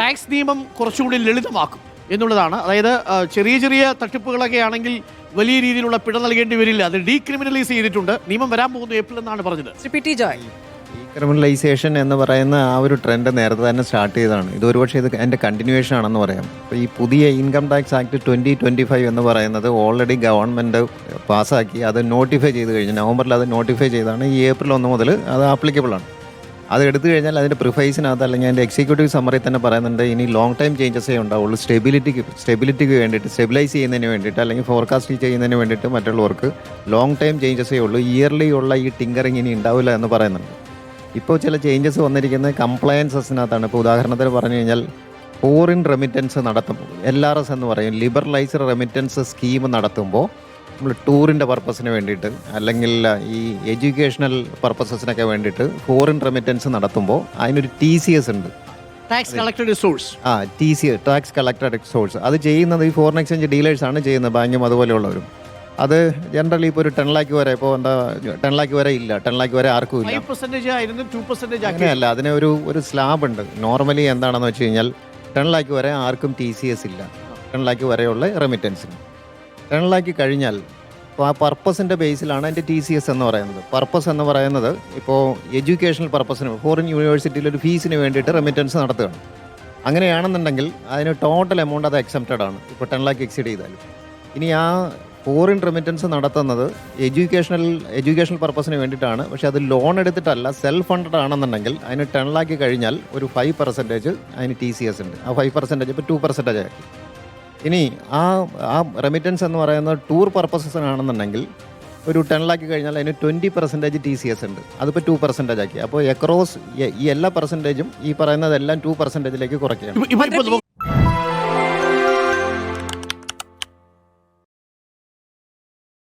Tax നിയമം കുറച്ചുകൂടി ലളിതമാക്കും എന്നുള്ളതാണ്. അതായത് ചെറിയ ചെറിയ തട്ടിപ്പുകളൊക്കെ ആണെങ്കിൽ വലിയ രീതിയിലുള്ള പിഴ നൽകേണ്ടി വരില്ല. അത് ഡീക്രിമിനലൈസ് ചെയ്തിട്ടുണ്ട്. നിയമം വരാൻ പോകുന്നു ഏപ്രിൽ എന്നാണ് പറഞ്ഞത്. ജോയ്. ക്രിമിനലൈസേഷൻ എന്ന് പറയുന്ന ആ ഒരു ട്രെൻഡ് നേരത്തെ തന്നെ സ്റ്റാർട്ട് ചെയ്തതാണ്. ഇത് ഒരുപക്ഷെ ഇത് എന്റെ കണ്ടിന്യൂവേഷൻ ആണെന്ന് പറയാം. അപ്പോൾ ഈ പുതിയ income tax act twenty twenty five എന്ന് പറയുന്നത് ഓൾറെഡി ഗവൺമെന്റ് പാസ്സാക്കി അത് നോട്ടിഫൈ ചെയ്ത് കഴിഞ്ഞു നവംബറിൽ അത് നോട്ടിഫൈ ചെയ്താണ് ഈ ഏപ്രിൽ ഒന്ന് മുതൽ അത് ആപ്ലിക്കബിൾ ആണ്. അത് എടുത്തു കഴിഞ്ഞാൽ അതിന്റെ പ്രിഫൈസിനകത്ത് അല്ലെങ്കിൽ അതിന്റെ എക്സിക്യൂട്ടീവ് സമ്മറി തന്നെ പറയുന്നുണ്ട് ഇനി ലോങ് ടൈം ചേഞ്ചസേ ഉണ്ടാവുള്ളൂ. സ്റ്റെബിലിറ്റിക്ക് സ്റ്റെബിലിറ്റിക്ക് വേണ്ടിയിട്ട് സ്റ്റെബിലൈസ് ചെയ്യുന്നതിന് വേണ്ടിയിട്ട് അല്ലെങ്കിൽ ഫോർകാസ്റ്റ് ചെയ്യുന്നതിന് വേണ്ടിയിട്ട് മറ്റുള്ളവർക്ക് ലോങ് ടൈം ചേഞ്ചസേ ഉള്ളൂ. ഇയർലി ഉള്ള ഈ ടിങ്കറിങ് ഇനി ഉണ്ടാവില്ല എന്ന് പറയുന്നുണ്ട്. ഇപ്പോൾ ചില ചേഞ്ചസ് വന്നിരിക്കുന്നത് കംപ്ലയൻസസിനകത്താണ് ഇപ്പോൾ ഉദാഹരണത്തിന് പറഞ്ഞു കഴിഞ്ഞാൽ ഫോറിൻ റെമിറ്റൻസ് നടത്തുമ്പോൾ എൽ ആർ എസ് എന്ന് പറയും ലിബറലൈസ്ഡ് റെമിറ്റൻസ് സ്കീം നടത്തുമ്പോൾ നമ്മൾ ടൂറിന്റെ പർപ്പസിന് വേണ്ടിയിട്ട് അല്ലെങ്കിൽ ഈ എഡ്യൂക്കേഷണൽ പർപ്പസസിനൊക്കെ വേണ്ടിയിട്ട് ഫോറിൻ റെമിറ്റൻസ് നടത്തുമ്പോൾ അതിനൊരു ടി സി എസ് ഉണ്ട്. ടാക്സ് കളക്ടഡ് സോഴ്സ് ആ T C tax collected source അത് ചെയ്യുന്നത് ഈ ഫോറിൻ എക്സ്ചേഞ്ച് ഡീലേഴ്സാണ് ചെയ്യുന്നത് ബാങ്കും അതുപോലെയുള്ളവരും. അത് ജനറലി ഇപ്പോൾ ഒരു ടെൻ ലാക്ക് വരെ ഇപ്പോൾ എന്താ ടെൻ ലാക്ക് വരെ ഇല്ല. ടെൻ ലാക്ക് വരെ ആർക്കും ഇല്ല. അങ്ങനെയല്ല അതിന് ഒരു ഒരു സ്ലാബ് ഉണ്ട്. നോർമലി എന്താണെന്ന് വെച്ച് കഴിഞ്ഞാൽ ടെൻ ലാക്ക് വരെ ആർക്കും ടി സി എസ് ഇല്ല. ടെൻ ലാക്ക് വരെയുള്ള റെമിറ്റൻസിന് ടെൻ ലാക്ക് കഴിഞ്ഞാൽ ഇപ്പോൾ ആ പർപ്പസിന്റെ ബേസിലാണ് എന്റെ ടി സി എസ് എന്ന് പറയുന്നത്. പർപ്പസ് എന്ന് പറയുന്നത് ഇപ്പോൾ എഡ്യൂക്കേഷണൽ പർപ്പസിന് ഫോറിൻ യൂണിവേഴ്സിറ്റിയിൽ ഒരു ഫീസിന് വേണ്ടിയിട്ട് റെമിറ്റൻസ് നടത്തുകയാണ്. അങ്ങനെയാണെന്നുണ്ടെങ്കിൽ അതിന് ടോട്ടൽ എമൗണ്ട് അത് എക്സെപ്റ്റഡ് ആണ്. ഇപ്പോൾ ടെൻ ലാക്ക് എക്സീഡ് ചെയ്താൽ ഇനി ആ ഫോറിൻ റെമിറ്റൻസ് നടത്തുന്നത് എഡ്യൂക്കേഷണൽ എഡ്യൂക്കേഷണൽ പർപ്പസിന് വേണ്ടിയിട്ടാണ്. പക്ഷേ അത് ലോൺ എടുത്തിട്ടല്ല സെൽഫ് ഫണ്ടഡ് ആണെന്നുണ്ടെങ്കിൽ അതിന് ടെൻ ലാക്ക് കഴിഞ്ഞാൽ ഒരു ഫൈവ് പെർസെന്റേജ് അതിന് ടി സി എസ് ഉണ്ട്. ആ ഫൈവ് പെർസെന്റേജ് ഇപ്പോൾ ടു പെർസെന്റേജ് ആക്കി ഇനി ആ ആ റെമിറ്റൻസ് എന്ന് പറയുന്നത് ടൂർ പർപ്പസസിനാണെന്നുണ്ടെങ്കിൽ ഒരു ടെൻ ലാക്ക് കഴിഞ്ഞാൽ അതിന് twenty percentage T C S ഉണ്ട്. അതിപ്പോൾ ടു പെർസെന്റേജ് ആക്കി. അപ്പോൾ എക്രോസ് ഈ എല്ലാ പെർസെന്റേജും ഈ പറയുന്നതെല്ലാം ടു പെർസെന്റേജിലേക്ക് നമുക്ക്